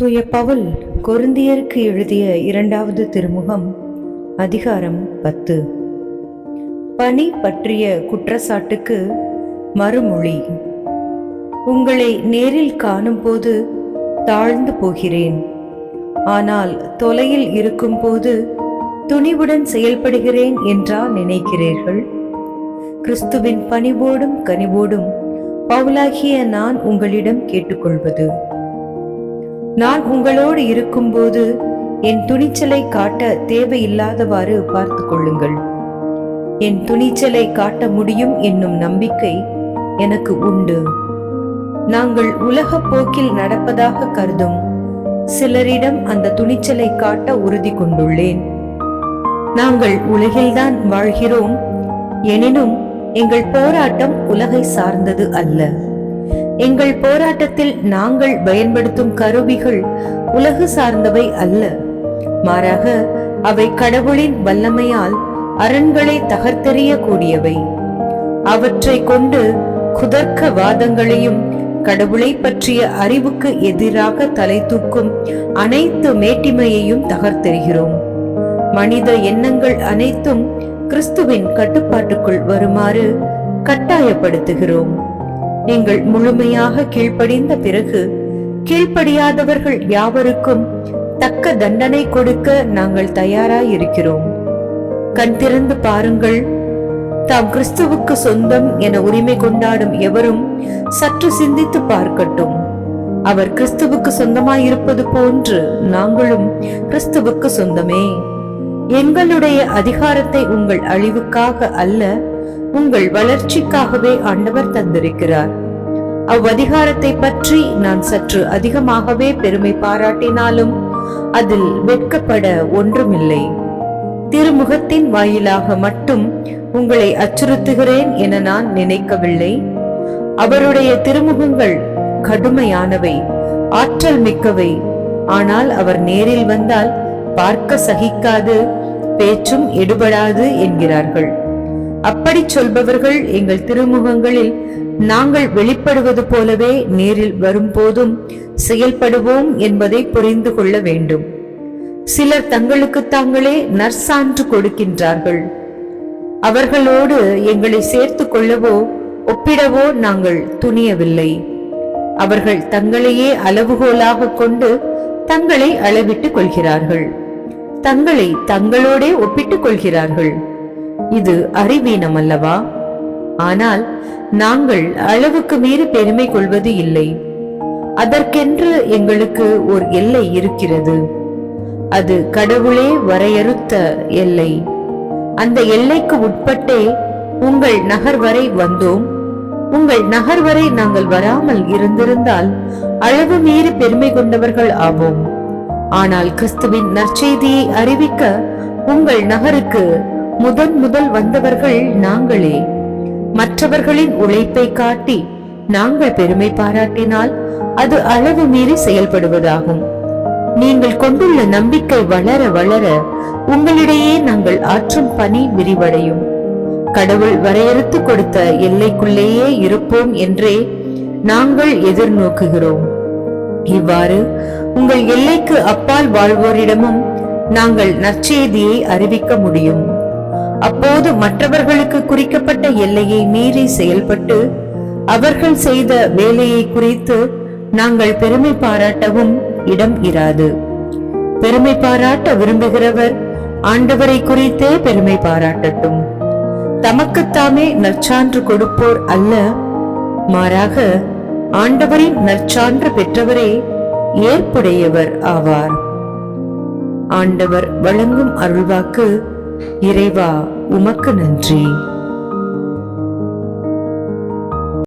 தூய பவுல் கொருந்தியருக்கு எழுதிய இரண்டாவது திருமுகம் அதிகாரம் பத்து. பணி பற்றிய குற்றச்சாட்டுக்கு மறுமொழி. உங்களை நேரில் காணும்போது தாழ்ந்து போகிறேன். ஆனால் தொலையில் இருக்கும்போது துணிவுடன் செயல்படுகிறேன் என்றா நினைக்கிறீர்கள்? கிறிஸ்துவின் பணிவோடும் கனிவோடும் பவுலாகிய நான் உங்களிடம் கேட்டுக்கொள்வது. நான் உங்களோடு இருக்கும்போது என் துணிச்சலை காட்ட தேவையில்லாதவாறு பார்த்து கொள்ளுங்கள். என் துணிச்சலை காட்ட முடியும் என்னும் நம்பிக்கை எனக்கு உண்டு. நாங்கள் உலக போக்கில் நடப்பதாக கருதும் சிலரிடம் அந்த துணிச்சலை காட்ட உறுதி கொண்டுள்ளேன். நாங்கள் உலகில்தான் வாழ்கிறோம் எனினும் எங்கள் போராட்டம் உலகை சார்ந்தது அல்ல. எங்கள் போராட்டத்தில் நாங்கள் பயன்படுத்தும் கருவிகள் உலகு சார்ந்தவை அல்ல. மாறாக அவை கடவுளின் வல்லமையால் அரண்களை தகர்த்தெறிய கூடியவை அவற்றை கொண்டு குதர்க்க வாதங்களையும் கடவுளை பற்றிய அறிவுக்கு எதிராக தலை தூக்கும் அனைத்து மேட்டிமையையும் தகர்த்தெறிகிறோம். மனித எண்ணங்கள் அனைத்தும் கிறிஸ்துவின் கட்டுப்பாட்டுக்குள் வருமாறு கட்டாயப்படுத்துகிறோம். நீங்கள் முழுமையாக கீழ்ப்படிந்த பிறகு கீழ்ப்படியாதவர்கள் யாவருக்கும் தக்க தண்டனை கொடுக்க நாங்கள் தயாராயிருக்கிறோம். கண் திறந்து பாருங்கள் தாம் கிறிஸ்துவுக்கு சொந்தம் என உரிமை கொண்டாடும் எவரும் சற்று சிந்தித்து பார்க்கட்டும். அவர் கிறிஸ்துவுக்கு சொந்தமாயிருப்பது போன்று நாங்களும் கிறிஸ்துவுக்கு சொந்தமே. எங்களுடைய அதிகாரத்தை உங்கள் அழிவுக்காக அல்ல உங்கள் வளர்ச்சிக்காகவே ஆண்டவர் தந்திருக்கிறார். அவ்வதிகாரத்தை பற்றி நான் சற்று அதிகமாகவே பெருமை பாராட்டினாலும் அதில் வெட்கப்பட ஒன்றுமில்லை. திருமுகத்தின் வாயிலாக மட்டும் உங்களை அச்சுறுத்துகிறேன் என நான் நினைக்கவில்லை. அவருடைய திருமுகங்கள் கடுமையானவை ஆற்றல் மிக்கவை. ஆனால் அவர் நேரில் வந்தால் பார்க்க சகிக்காது பேச்சும் எடுபடாது என்கிறார்கள். அப்படி சொல்பவர்கள் எங்கள் திருமுகங்களில் நாங்கள் வெளிப்படுவது போலவே நேரில் வரும்போதும் செயல்படுவோம் என்பதை புரிந்து கொள்ள வேண்டும். சிலர் தங்களுக்கு தாங்களே நற்சான்று கொடுக்கின்றார்கள். அவர்களோடு எங்களை சேர்த்து கொள்ளவோ ஒப்பிடவோ நாங்கள் துணியவில்லை. அவர்கள் தங்களையே அளவுகோலாக கொண்டு தங்களை அளவிட்டுக் கொள்கிறார்கள். தங்களை தங்களோடே ஒப்பிட்டுக் கொள்கிறார்கள். இது அறிவீனம் அல்லவா ஆனால் நாங்கள் அளவுக்கு மீறி பெருமை கொள்வது இல்லை. அதற்கென்று எங்களுக்கு ஒரு எல்லை இருக்கிறது. அது கடவுளே வரையறுத்த எல்லை. அந்த எல்லைக்கு உட்பட்டே உங்கள் நகர் வரை வந்தோம். உங்கள் நகர் வரை நாங்கள் வராமல் இருந்திருந்தால் அளவு மீறி பெருமை கொண்டவர்கள் ஆவோம். ஆனால் கிறிஸ்துவின் நற்செய்தியை அறிவிக்க உங்கள் நகருக்கு முதன் முதல் வந்தவர்கள் நாங்களே. மற்றவர்களின் உழைப்பை காட்டி நாங்கள் பெருமை பாராட்டினால் அது அளவு மீறி செயல்படுவதாகும். நீங்கள் கொண்டுள்ள நம்பிக்கை வளர வளர உங்களிடையே நாங்கள் ஆற்றும் பணி விரிவடையும். கடவுள் வரையறுத்து கொடுத்த எல்லைக்குள்ளேயே இருப்போம் என்றே நாங்கள் எதிர்நோக்குகிறோம். இவ்வாறு உங்கள் எல்லைக்கு அப்பால் வாழ்வோரிடமும் நாங்கள் நற்செய்தியை அறிவிக்க முடியும். அப்போது மற்றவர்களுக்கு குறிக்கப்பட்ட எல்லையை மீறி செயல்பட்டு அவர்கள் செய்த வேலையை குறித்து நாங்கள் பெருமை பாராட்டவும் இடம் இராது. பெருமை பாராட்ட விரும்புகிறவர் ஆண்டவரை குறித்தே பெருமை பாராட்டட்டும். தமக்குத்தாமே நற்சான்று கொடுப்போர் அல்ல. மாறாக ஆண்டவரின் நற்சான்று பெற்றவரே ஏற்புடையவர் ஆவார். ஆண்டவர் வழங்கும் அருள்வாக்கு இறைவா உமக்கு நன்றி.